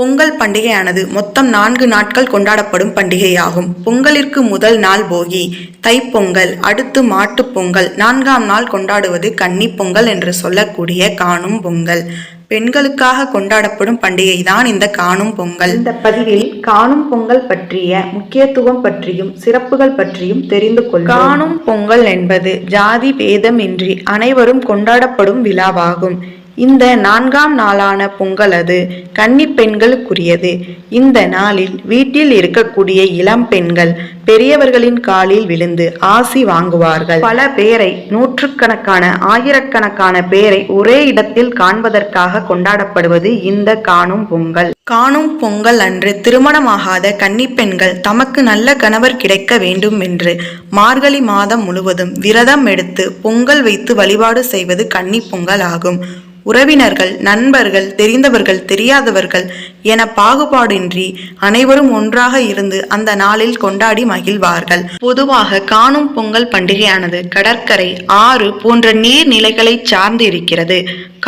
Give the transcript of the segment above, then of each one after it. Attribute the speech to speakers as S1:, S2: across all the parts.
S1: பொங்கல் பண்டிகையானது மொத்தம் நான்கு நாட்கள் கொண்டாடப்படும் பண்டிகையாகும். பொங்கலிற்கு முதல் நாள் போகி தைப்பொங்கல் அடுத்து மாட்டுப் பொங்கல் நான்காம் நாள் கொண்டாடுவது கன்னிப் பொங்கல் என்று சொல்லக்கூடிய காணும் பொங்கல். பெண்களுக்காக கொண்டாடப்படும் பண்டிகைதான் இந்த காணும் பொங்கல்.
S2: இந்த பதிவில் காணும் பொங்கல் பற்றிய முக்கியத்துவம் பற்றியும் சிறப்புகள் பற்றியும் தெரிந்து கொள்வோம்.
S1: காணும் பொங்கல் என்பது ஜாதி பேதமின்றி அனைவரும் கொண்டாடப்படும் விழாவாகும். இந்த நான்காம் நாளான பொங்கல் அது கன்னி பெண்களுக்குரியது. இந்த நாளில் வீட்டில் இருக்கக்கூடிய இளம் பெண்கள் பெரியவர்களின் காலில் விழுந்து ஆசி வாங்குவார்கள். பல பேரை நூற்றுக்கணக்கான ஆயிரக்கணக்கான பேரை ஒரே இடத்தில் காண்பதற்காக கொண்டாடப்படுவது இந்த காணும் பொங்கல். காணும் பொங்கல் அன்று திருமணமாகாத கன்னிப்பெண்கள் தமக்கு நல்ல கணவர் கிடைக்க வேண்டும் என்று மார்கழி மாதம் முழுவதும் விரதம் எடுத்து பொங்கல் வைத்து வழிபாடு செய்வது கன்னி பொங்கல் ஆகும். உறவினர்கள் நண்பர்கள் தெரிந்தவர்கள் தெரியாதவர்கள் என பாகுபாடின்றி அனைவரும் ஒன்றாக இருந்து அந்த நாளில் கொண்டாடி மகிழ்வார்கள். பொதுவாக காணும் பொங்கல் பண்டிகையானது கடற்கரை ஆறு போன்ற நீர்நிலைகளை சார்ந்து இருக்கிறது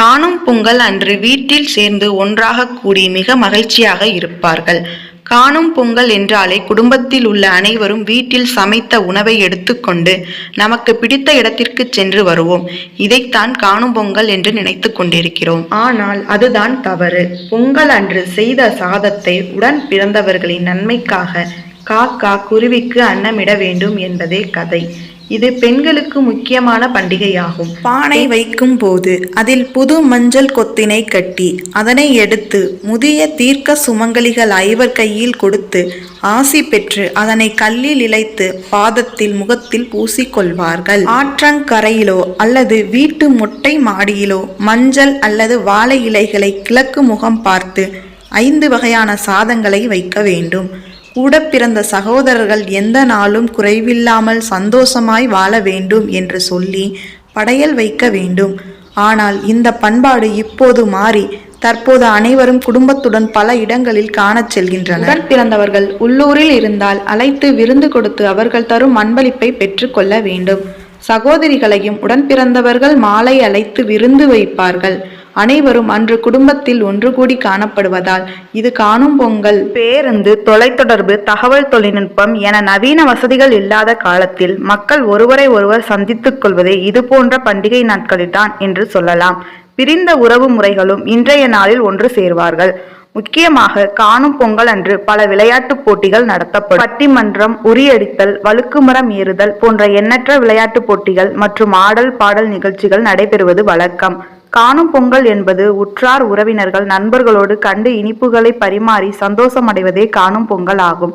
S1: காணும் பொங்கல் அன்று வீட்டில் சேர்ந்து ஒன்றாக கூடி மிக மகிழ்ச்சியாக இருப்பார்கள். காணும் பொங்கல் என்றாலே குடும்பத்தில் உள்ள அனைவரும் வீட்டில் சமைத்த உணவை எடுத்துக்கொண்டு நமக்கு பிடித்த இடத்திற்கு சென்று வருவோம். இதைத்தான் காணும் பொங்கல் என்று நினைத்து கொண்டிருக்கிறோம். ஆனால் அதுதான் தவறு. பொங்கல் அன்று செய்த சாதத்தை உடன் பிறந்தவர்களின் நன்மைக்காக காக்கா குருவிக்கு அன்னமிட வேண்டும் என்பதே கதை. இது பெண்களுக்கு முக்கியமான பண்டிகையாகும். பானை வைக்கும் போது அதில் புது மஞ்சள் கொத்தினை கட்டி அதனை எடுத்து முதிய தீர்க்க சுமங்கலிகள் ஐவர் கையில் கொடுத்து ஆசி பெற்று அதனை கல்லில் இழைத்து பாதத்தில் முகத்தில் பூசிக்கொள்வார்கள். ஆற்றங்கரையிலோ அல்லது வீட்டு மொட்டை மாடியிலோ மஞ்சள் அல்லது வாழை இலைகளை கிழக்கு முகம் பார்த்து ஐந்து வகையான சாதங்களை வைக்க வேண்டும். கூட பிறந்த சகோதரர்கள் எந்த நாளும் குறைவில்லாமல் சந்தோஷமாய் வாழ வேண்டும் என்று சொல்லி படையல் வைக்க வேண்டும். ஆனால் இந்த பண்பாடு இப்போது மாறி தற்போது அனைவரும் குடும்பத்துடன் பல இடங்களில் காணச் செல்கின்றனர். உடன் பிறந்தவர்கள் உள்ளூரில் இருந்தால் அழைத்து விருந்து கொடுத்து அவர்கள் தரும் அன்பளிப்பை பெற்றுக்கொள்ள வேண்டும். சகோதரிகளையும் உடன் பிறந்தவர்கள் மாலை அழைத்து விருந்து வைப்பார்கள். அனைவரும் அன்று குடும்பத்தில் ஒன்று கூடி காணப்படுவதால் இது காணும் பொங்கல். பேருந்து தொலைத்தொடர்பு தகவல் தொழில்நுட்பம் என நவீன வசதிகள் இல்லாத காலத்தில் மக்கள் ஒருவரை ஒருவர் சந்தித்துக் கொள்வதே இது போன்ற பண்டிகை நாட்களில்தான் என்று சொல்லலாம். பிரிந்த உறவு முறைகளும் இன்றைய நாளில் ஒன்று சேர்வார்கள். முக்கியமாக காணும் பொங்கல் அன்று பல விளையாட்டுப் போட்டிகள் நடத்தப்படும். பட்டிமன்றம் உரியடித்தல் வழுக்குமரம் ஏறுதல் போன்ற எண்ணற்ற விளையாட்டுப் போட்டிகள் மற்றும் ஆடல் பாடல் நிகழ்ச்சிகள் நடைபெறுவது வழக்கம். காணும் பொங்கல் என்பது உற்றார் உறவினர்கள் நண்பர்களோடு கண்டு இனிப்புகளை பரிமாறி சந்தோஷமடைவதே காணும் பொங்கல் ஆகும்.